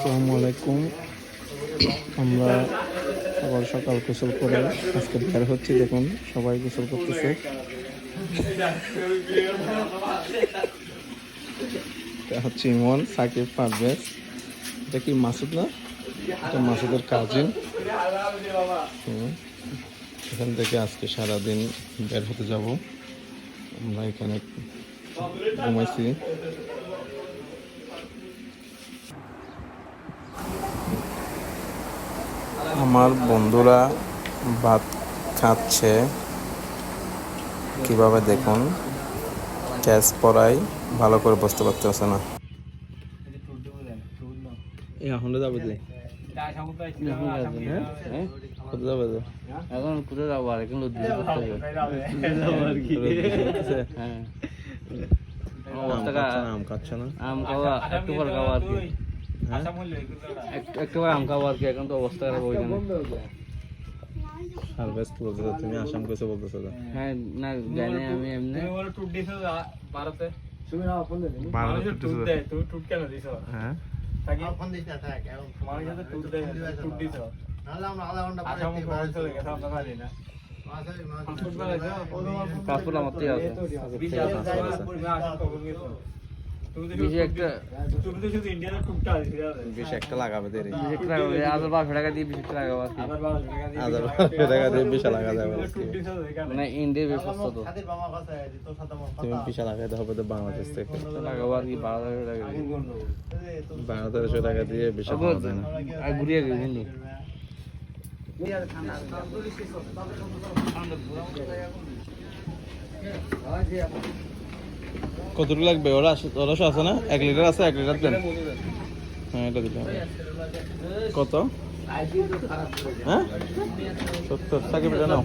আসসালামু আলাইকুম আমরা সকাল সকাল গোসল করে আজকে বের হচ্ছি, দেখুন সবাই গোসল করতেছে। হচ্ছে ইমন সাকিব পারভেজ। এটা কি মাসুদ না? এটা মাসুদের কাজিন এখান থেকে আজকে সারাদিন বের হতে যাব। আমরা এখানে ঘুমাইছি। আমার বন্ধুরা ভাত খাচ্ছে। কীভাবে দেখুন? ক্যাশ পড়াই ভালো করে বুঝতে পারতেছে না। এখন যাবে হ্যাঁ? এখন কোথায় আর এখন হ্যাঁ। আম খাওয়া একটু পর খাওয়া আর কি। হ্যাঁ? একটু একটু আম খাওয়া আর কি এখন তো অবস্থা খারাপ হয়ে গেল। হারভেস্ট বলতেছো তুমি আসাম কেসে বলতেছো হ্যাঁ না জানি আমি এমনি হ্যাঁ? আমার আছে। দেরি বেশি একটা লাগাবো হাজার বারোশো টাকা দিয়ে বেশি একটা লাগাবো আর কি হাজার বারোশো টাকা দিয়ে বিশাল লাগা যাবে। মানে ইন্ডিয়ার বেশ সস্তা তো তুমি বিশাল লাগাইতে হবে তো বাংলাদেশ থেকে লাগাবো আর কি বারো টাকা দিয়ে টাকা দিয়ে আর ঘুরিয়ে গেছি কিন্তু কতটুকু লাগবে? ওরা ওরা আছে না? এক লিটার আছে এক লিটার দেন। হ্যাঁ এটা হবে কত? হ্যাঁ? সত্তর। সাকিব এটা নাও।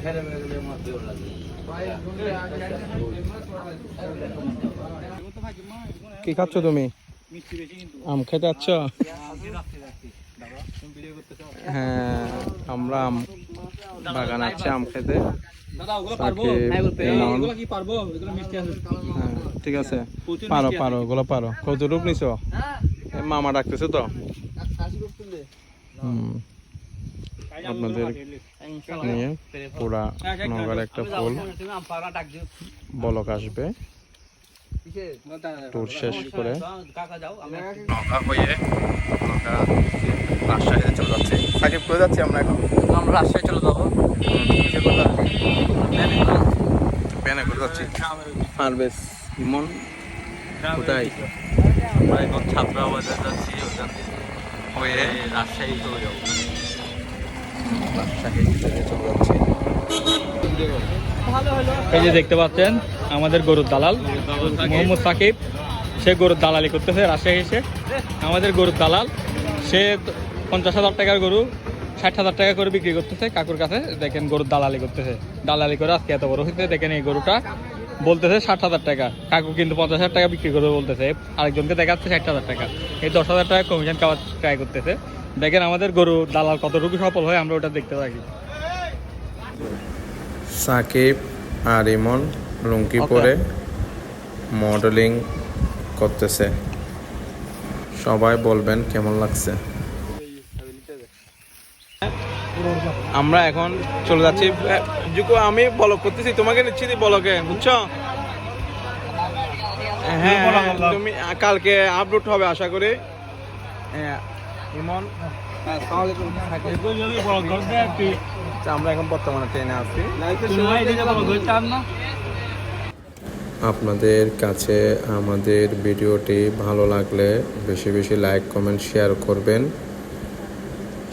কি খাচ্ছ তুমি? আম খেতে যাচ্ছ? হ্যাঁ আমরা আম। বাগান আছে আম খেতে। ইমন। হ্যাঁ, ঠিক আছে। পারো পারো ওগুলো পারো। কতটুক নিছো? মামা ডাকতেছে তো। হুম। আপনাদের নিয়ে পুরা নগর একটা ফুল বলক আসবে। ট্যুর শেষ করে। নৌকা হয়ে নৌকা রাজশাহীতে চলে যাচ্ছে। সাকিব করে যাচ্ছি আমরা এখন? আমরা রাজশাহী চলে যাব। প্যানে করে যাচ্ছি? পারবেশ ইমন কোথায়? আমরা এখন ছাত্রা বাজার যাচ্ছি ওখান থেকে। হয়ে? রাজশাহী চলে যাব। এই যে দেখতে পাচ্ছেন আমাদের গরুর দালাল মোহাম্মদ সাকিব। সে গরুর দালালি করতেছে রাজশাহী এসে। আমাদের গরুর দালাল সে পঞ্চাশ হাজার টাকার গরু ষাট হাজার টাকা করে বিক্রি করতেছে কাকুর কাছে। দেখেন গরুর দালালি করতেছে। দালালি করে আজকে এত বড় হয়েছে দেখেন এই গরুটা। বলতেছে ষাট হাজার টাকা। কাকু কিন্তু পঞ্চাশ হাজার টাকা বিক্রি করবে বলতেছে। আরেকজনকে দেখাচ্ছে ষাট হাজার টাকা। এই দশ হাজার টাকা কমিশন খাওয়ার ট্রাই করতেছে। দেখেন আমাদের গরু দালাল কতটুকু সফল হয় আমরা ওটা দেখতে থাকি। সাকিব আর ইমন লুঙ্কি পরে মডেলিং করতেছে। সবাই বলবেন কেমন লাগছে? আমরা এখন চলে যাচ্ছি। জুকো আমি বলক করতেছি। তোমাকে নিচ্ছি বলকে বুঝছ? হ্যাঁ তুমি কালকে আপলোড হবে আশা করি। হ্যাঁ, ইমন আচ্ছা, আমরা এখন বর্তমানে ট্রেনে আছি। আপনাদের কাছে আমাদের ভিডিওটি ভালো লাগলে বেশি বেশি লাইক কমেন্ট শেয়ার করবেন।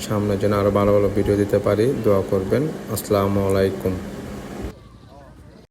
সামনের যেন আরও ভালো ভালো ভিডিও দিতে পারি। দোয়া করবেন। আসসালামু আলাইকুম।